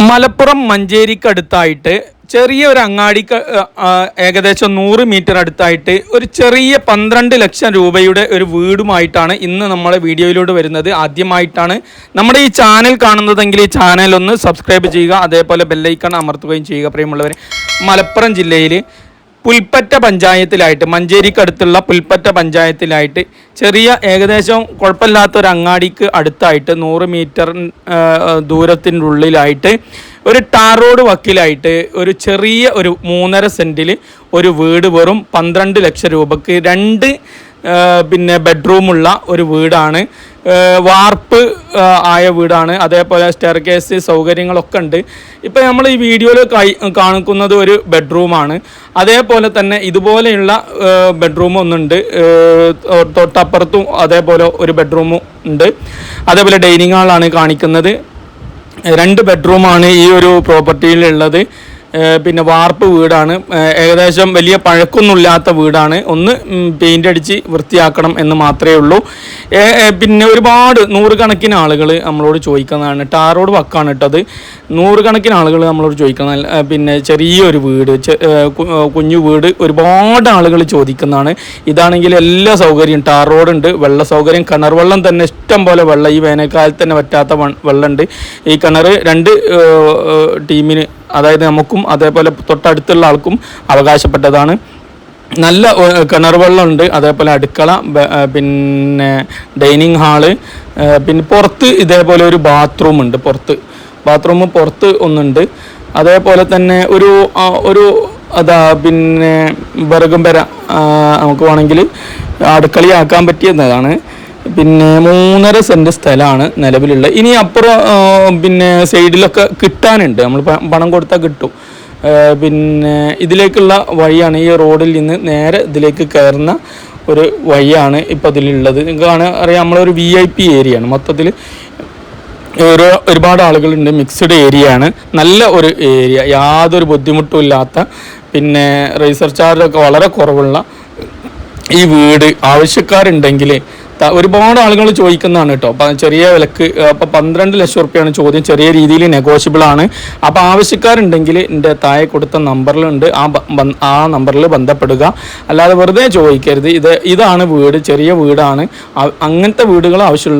മലപ്പുറം മഞ്ചേരിക്കടുത്തായിട്ട് ചെറിയ ഒരു അങ്ങാടിക്ക് ഏകദേശം നൂറ് മീറ്റർ അടുത്തായിട്ട് ഒരു ചെറിയ പന്ത്രണ്ട് ലക്ഷം രൂപയുടെ ഒരു വീടുമായിട്ടാണ് ഇന്ന് നമ്മളെ വീഡിയോയിലൂടെ വരുന്നത്. ആദ്യമായിട്ടാണ് നമ്മുടെ ഈ ചാനൽ കാണുന്നതെങ്കിൽ ഈ ചാനൽ ഒന്ന് സബ്സ്ക്രൈബ് ചെയ്യുക അതേപോലെ ബെല്ലൈക്കൺ അമർത്തുകയും ചെയ്യുക പ്രിയമുള്ളവർ മലപ്പുറം ജില്ലയിൽ പുൽപ്പറ്റ പഞ്ചായത്തിലായിട്ട് മഞ്ചേരിക്ക് അടുത്തുള്ള പുൽപ്പറ്റ പഞ്ചായത്തിലായിട്ട് ചെറിയ ഏകദേശം കുഴപ്പമില്ലാത്ത ഒരു അങ്ങാടിക്ക് അടുത്തായിട്ട് നൂറ് മീറ്റർ ദൂരത്തിന്റെ ഉള്ളിലായിട്ട് ഒരു ടാർ റോഡ് വക്കിലായിട്ട് ഒരു ചെറിയ ഒരു മൂന്നര സെന്റിൽ ഒരു വീട് വെറും പന്ത്രണ്ട് ലക്ഷം രൂപക്ക് രണ്ട് പിന്നെ ബെഡ്റൂമുള്ള ഒരു വീടാണ്. വാർപ്പ് ആയ വീടാണ്. അതേപോലെ സ്റ്റെയർ കേസ് സൗകര്യങ്ങളൊക്കെ ഉണ്ട്. ഇപ്പം നമ്മൾ ഈ വീഡിയോയിൽ കാണിക്കുന്നത് ഒരു ബെഡ്റൂമാണ്. അതേപോലെ തന്നെ ഇതുപോലെയുള്ള ബെഡ്റൂം ഒന്നുണ്ട്. തൊട്ടപ്പുറത്തും അതേപോലെ ഒരു ബെഡ്റൂമും ഉണ്ട്. അതേപോലെ ഡൈനിങ് ഹാളാണ് കാണിക്കുന്നത്. രണ്ട് ബെഡ്റൂമാണ് ഈ ഒരു പ്രോപ്പർട്ടിയിലുള്ളത്. പിന്നെ വാർപ്പ് വീടാണ്. ഏകദേശം വലിയ പഴക്കൊന്നുമില്ലാത്ത വീടാണ്. ഒന്ന് പെയിന്റ് അടിച്ച് വൃത്തിയാക്കണം എന്ന് മാത്രമേ ഉള്ളൂ. പിന്നെ ഒരുപാട് നൂറുകണക്കിന് ആളുകൾ നമ്മളോട് ചോദിക്കുന്നതാണ്. ടാറോട് വക്കാണ് ഇട്ടത്. നൂറുകണക്കിന് ആളുകൾ നമ്മളോട് ചോദിക്കുന്ന പിന്നെ ചെറിയൊരു വീട് കുഞ്ഞു വീട് ഒരുപാട് ആളുകൾ ചോദിക്കുന്നതാണ്. ഇതാണെങ്കിൽ എല്ലാ സൗകര്യം ടാർ റോഡുണ്ട് വെള്ള സൗകര്യം കിണർ വെള്ളം തന്നെ ഇഷ്ടം പോലെ വെള്ളം. ഈ വേനൽക്കാലത്ത് തന്നെ പറ്റാത്ത വെള്ളമുണ്ട്. ഈ കിണർ രണ്ട് ടീമിന് അതായത് നമുക്കും അതേപോലെ തൊട്ടടുത്തുള്ള ആൾക്കും അവകാശപ്പെട്ടതാണ്. നല്ല കിണർ വെള്ളമുണ്ട്. അതേപോലെ അടുക്കള പിന്നെ ഡൈനിങ് ഹാൾ പിന്നെ പുറത്ത് ഇതേപോലെ ഒരു ബാത്റൂം ഉണ്ട് പുറത്ത്. ബാത്റൂം പുറത്ത് ഒന്നുണ്ട്. അതേപോലെ തന്നെ ഒരു ഒരു അതാ പിന്നെ വിറകും പെര നമുക്ക് വേണമെങ്കിൽ അടുക്കളയാക്കാൻ പറ്റിയതാണ്. പിന്നെ മൂന്നര സെന്റ് സ്ഥലമാണ് നിലവിലുള്ളത് ഇനി അപ്പുറം പിന്നെ സൈഡിലൊക്കെ കിട്ടാനുണ്ട്. നമ്മൾ പണം കൊടുത്താൽ കിട്ടും. പിന്നെ ഇതിലേക്കുള്ള വഴിയാണ് ഈ റോഡിൽ നിന്ന് നേരെ ഇതിലേക്ക് കയറുന്ന ഒരു വഴിയാണ് ഇപ്പോൾ അതിലുള്ളത് നിങ്ങൾക്കാണ് അറിയാം നമ്മളൊരു വി ഐ പി ഏരിയയാണ് മൊത്തത്തിൽ ഒരു ഒരുപാട് ആളുകളുണ്ട് മിക്സ്ഡ് ഏരിയ ആണ്. നല്ല ഒരു ഏരിയ യാതൊരു ബുദ്ധിമുട്ടും ഇല്ലാത്ത പിന്നെ റീസർച്ചാർജൊക്കെ ചാർജൊക്കെ വളരെ കുറവുള്ള ഈ വീട്. ആവശ്യക്കാരുണ്ടെങ്കിൽ ഒരുപാട് ആളുകൾ ചോദിക്കുന്നതാണ് കേട്ടോ. ചെറിയ വിലക്ക് അപ്പം പന്ത്രണ്ട് ലക്ഷം റുപ്യാണ് ചോദ്യം. ചെറിയ രീതിയിൽ നെഗോഷ്യബിൾ ആണ്. അപ്പം ആവശ്യക്കാരുണ്ടെങ്കിൽ എന്റെ താഴെ കൊടുത്ത നമ്പറിലുണ്ട്. ആ ആ നമ്പറിൽ ബന്ധപ്പെടുക. അല്ലാതെ വെറുതെ ചോദിക്കരുത്. ഇത് ഇതാണ് വീട് ചെറിയ വീടാണ്. അങ്ങനത്തെ വീടുകൾ ആവശ്യമുള്ള